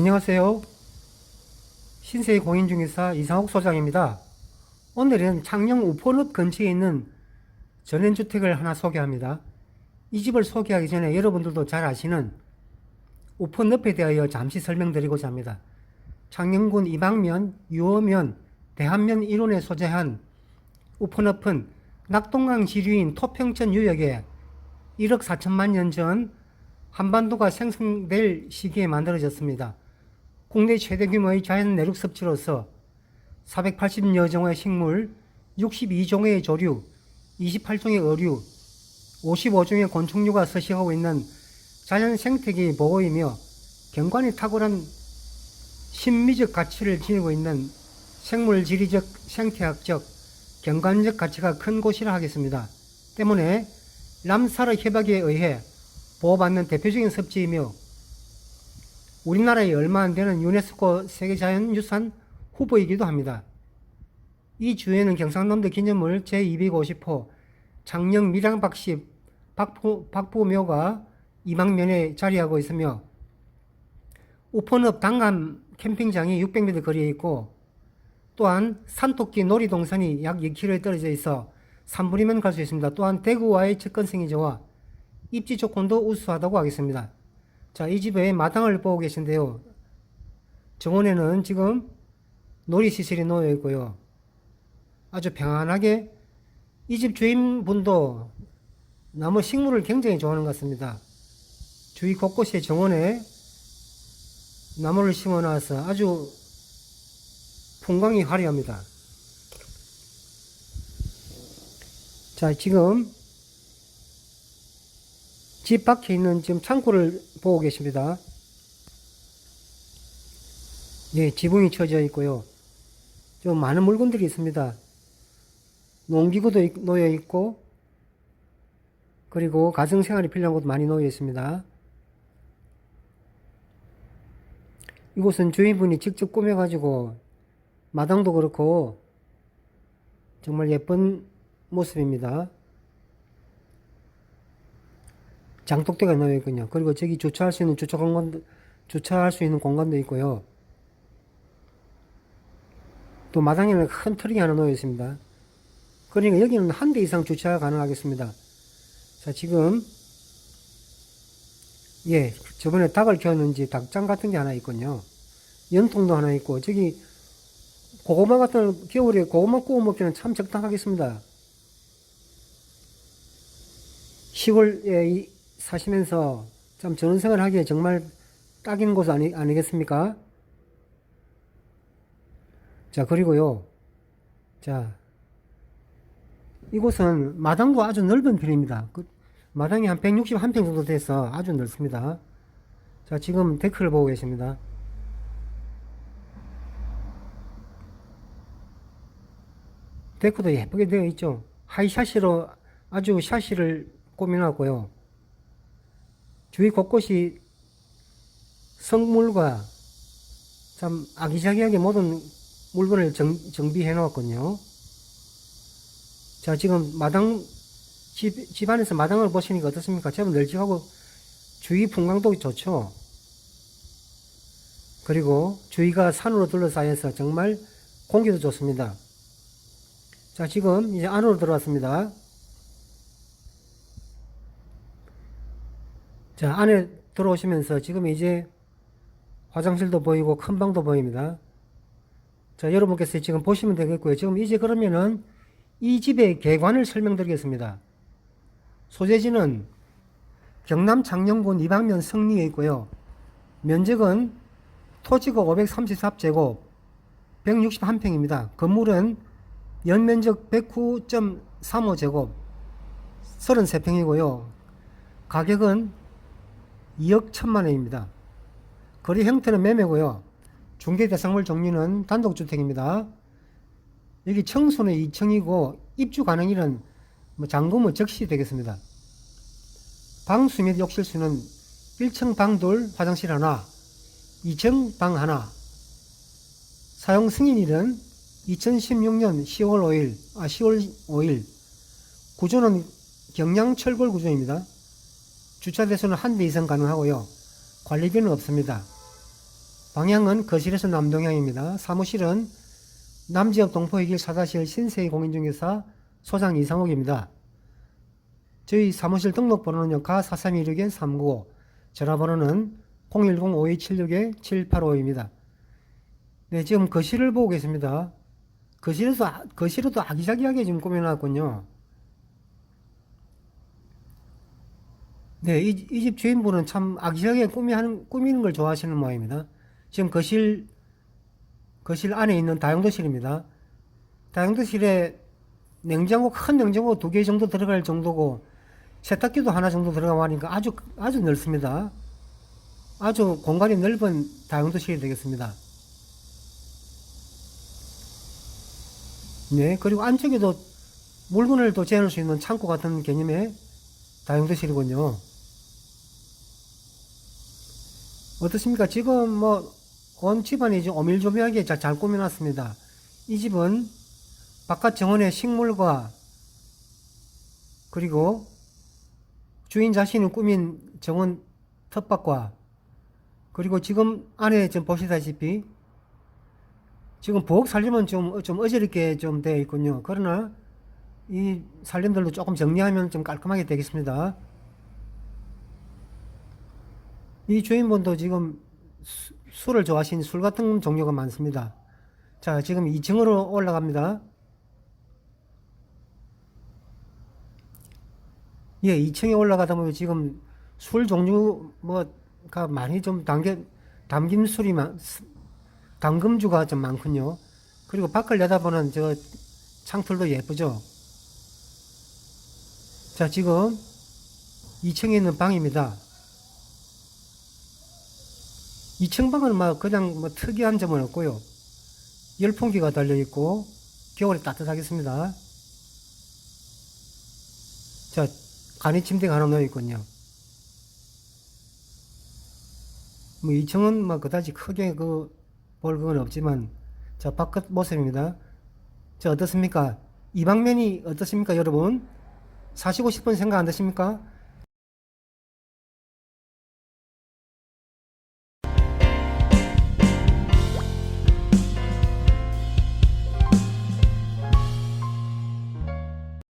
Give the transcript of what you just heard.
안녕하세요. 신세희 공인중개사 이상욱 소장입니다. 오늘은 창녕 우포늪 근처에 있는 전원주택을 하나 소개합니다. 이 집을 소개하기 전에 여러분들도 잘 아시는 우포늪에 대하여 잠시 설명드리고자 합니다. 창녕군 이방면, 유어면, 대한면 일원에 소재한 우포늪은 낙동강 지류인 토평천 유역에 1억 4천만 년 전 한반도가 생성될 시기에 만들어졌습니다. 국내 최대 규모의 자연 내륙 섭지로서 480여 종의 식물, 62종의 조류, 28종의 어류, 55종의 곤충류가 서식하고 있는 자연 생태계 보호이며 경관이 탁월한 신미적 가치를 지니고 있는 생물 지리적, 생태학적, 경관적 가치가 큰 곳이라 하겠습니다. 때문에 람사르 협약에 의해 보호받는 대표적인 섭지이며 우리나라에 얼마 안 되는 유네스코 세계자연유산 후보이기도 합니다. 이 주에는 경상남도 기념물 제250호 장령 밀양박씨 박포, 박포묘가 이방면에 자리하고 있으며 우포늪 당감 캠핑장이 600m 거리에 있고 또한 산토끼 놀이동산이 약 2km 떨어져 있어 3분이면 갈 수 있습니다. 또한 대구와의 접근성이 좋아 입지 조건도 우수하다고 하겠습니다. 자, 이 집의 마당을 보고 계신데요. 정원에는 지금 놀이시설이 놓여 있고요. 아주 평안하게 이 집 주인분도 나무 식물을 굉장히 좋아하는 것 같습니다. 주위 곳곳에 정원에 나무를 심어 놔서 아주 풍광이 화려합니다. 자, 지금 집 밖에 있는 지금 창고를 보고 계십니다. 예, 지붕이 쳐져 있고요. 좀 많은 물건들이 있습니다. 농기구도 있- 놓여 있고, 그리고 가정생활이 필요한 것도 많이 놓여 있습니다. 이곳은 주인분이 직접 꾸며가지고, 마당도 그렇고, 정말 예쁜 모습입니다. 장독대가 놓여 있군요. 그리고 저기 주차할 수 있는 주차 공간, 주차할 수 있는 공간도 있고요. 또 마당에는 큰 트럭이 하나 놓여 있습니다. 그러니까 여기는 한 대 이상 주차가 가능하겠습니다. 자, 지금, 예, 저번에 닭을 키웠는지 닭장 같은 게 하나 있군요. 연통도 하나 있고, 저기, 고구마 같은, 겨울에 고구마 구워 먹기는 참 적당하겠습니다. 시골에 이- 사시면서 참 전원생활 하기에 정말 딱인 곳 아니, 아니겠습니까? 자, 그리고요. 자, 이곳은 마당도 아주 넓은 편입니다. 그 마당이 한 161평 정도 돼서 아주 넓습니다. 자, 지금 데크를 보고 계십니다. 데크도 예쁘게 되어 있죠. 하이샤시로 아주 샤시를 꾸며놨고요. 주위 곳곳이 성물과 참 아기자기하게 모든 물건을 정, 정비해 놓았거든요. 자, 지금 마당, 집, 집 안에서 마당을 보시니까 어떻습니까? 제법 널찍하고 주위 풍광도 좋죠. 그리고 주위가 산으로 둘러싸여서 정말 공기도 좋습니다. 자, 지금 이제 안으로 들어왔습니다. 자, 안에 들어오시면서 지금 이제 화장실도 보이고 큰 방도 보입니다. 자, 여러분께서 지금 보시면 되겠고요. 지금 이제 그러면은 이 집의 개관을 설명드리겠습니다. 소재지는 경남 창녕군 이방면 성리에 있고요. 면적은 토지가 534제곱, 161평입니다. 건물은 연면적 109.35제곱, 33평이고요. 가격은 2억 1천만 원입니다. 거리 형태는 매매고요. 중개 대상물 종류는 단독주택입니다. 여기 청소는 2층이고 입주 가능일은 뭐 잔금은 적시 되겠습니다. 방수 및 욕실 수는 1층 방 둘, 화장실 하나, 2층 방 하나. 사용 승인일은 2016년 10월 5일, 아 10월 5일. 구조는 경량 철골 구조입니다. 주차 대수는 한 대 이상 가능하고요. 관리비는 없습니다. 방향은 거실에서 남동향입니다. 사무실은 남지역 동포의길 사다실 신세희 공인중개사 소장 이상욱입니다. 저희 사무실 등록번호는요, 가 4316-395, 전화번호는 010-5276-785입니다. 네, 지금 거실을 보고 계십니다. 거실에서, 아- 거실에도 아기자기하게 지금 꾸며놨군요. 네, 이, 이집 주인분은 참 아기자기하게 꾸미는, 꾸미는 걸 좋아하시는 모양입니다. 지금 거실, 거실 안에 있는 다용도실입니다. 다용도실에 냉장고, 큰 냉장고 두 개 정도 들어갈 정도고, 세탁기도 하나 정도 들어가고 하니까 아주, 아주 넓습니다. 아주 공간이 넓은 다용도실이 되겠습니다. 네, 그리고 안쪽에도 물건을 또 재놓을 수 있는 창고 같은 개념의 다용도실이군요. 어떻습니까? 지금 뭐, 온 집안이 좀 오밀조밀하게 잘, 잘 꾸며놨습니다. 이 집은 바깥 정원에 식물과 그리고 주인 자신이 꾸민 정원 텃밭과 그리고 지금 안에 좀 보시다시피 지금 부엌 살림은 좀, 좀 어지럽게 좀 되어 있군요. 그러나 이 살림들도 조금 정리하면 좀 깔끔하게 되겠습니다. 이 주인분도 지금 수- 술을 좋아하시는 술 같은 종류가 많습니다. 자, 지금 2층으로 올라갑니다. 예, 2층에 올라가다 보면 지금 술 종류 뭐가 많이 좀 담겨, 담긴 술이 많, 담금주가 좀 많군요. 그리고 밖을 내다보는 저 창틀도 예쁘죠. 자, 지금 2층에 있는 방입니다. 2층 방은 막 그냥 뭐 특이한 점은 없고요. 열풍기가 달려 있고 겨울에 따뜻하겠습니다. 자, 간이 침대가 하나 놓여 있군요. 뭐 2층은 뭐 그다지 크게 그볼건 없지만 자 바깥 모습입니다. 자 어떻습니까? 이 방면이 어떻습니까, 여러분? 사시고 싶은 생각 안 드십니까?